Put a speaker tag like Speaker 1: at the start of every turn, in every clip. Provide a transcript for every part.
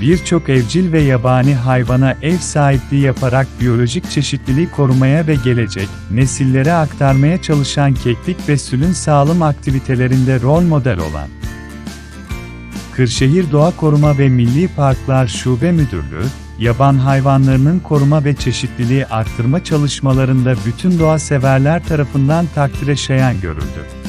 Speaker 1: Birçok evcil ve yabani hayvana ev sahipliği yaparak biyolojik çeşitliliği korumaya ve gelecek nesillere aktarmaya çalışan keklik ve sülün sağlım aktivitelerinde rol model olan Kırşehir Doğa Koruma ve Milli Parklar Şube Müdürlüğü, yaban hayvanlarının koruma ve çeşitliliği arttırma çalışmalarında bütün doğa severler tarafından takdire şayan görüldü.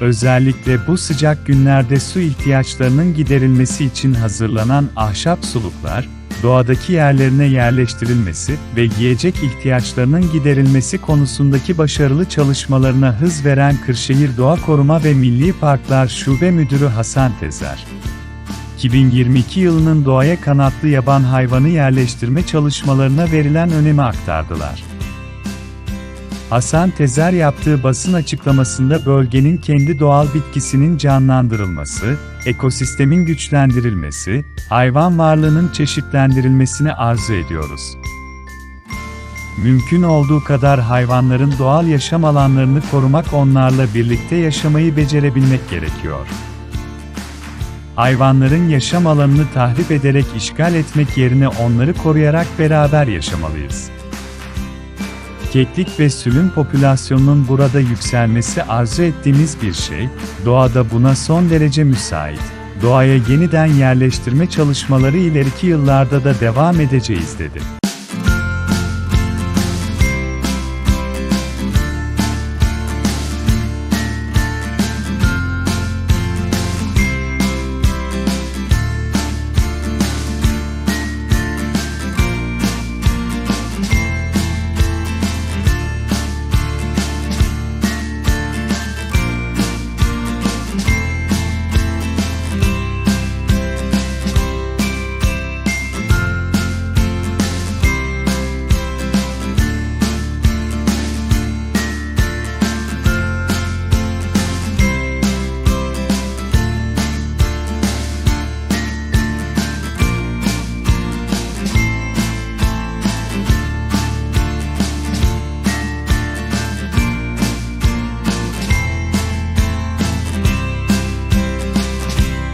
Speaker 1: Özellikle bu sıcak günlerde su ihtiyaçlarının giderilmesi için hazırlanan ahşap suluklar, doğadaki yerlerine yerleştirilmesi ve yiyecek ihtiyaçlarının giderilmesi konusundaki başarılı çalışmalarına hız veren Kırşehir Doğa Koruma ve Milli Parklar Şube Müdürü Hasan Tezer, 2022 yılının doğaya kanatlı yaban hayvanı yerleştirme çalışmalarına verilen önemi aktardılar. Hasan Tezer yaptığı basın açıklamasında bölgenin kendi doğal bitkisinin canlandırılması, ekosistemin güçlendirilmesi, hayvan varlığının çeşitlendirilmesini arzu ediyoruz. Mümkün olduğu kadar hayvanların doğal yaşam alanlarını korumak onlarla birlikte yaşamayı becerebilmek gerekiyor. Hayvanların yaşam alanını tahrip ederek işgal etmek yerine onları koruyarak beraber yaşamalıyız. Keklik ve sülün popülasyonunun burada yükselmesi arzu ettiğimiz bir şey, doğada buna son derece müsait. Doğaya yeniden yerleştirme çalışmaları ileriki yıllarda da devam edeceğiz dedi.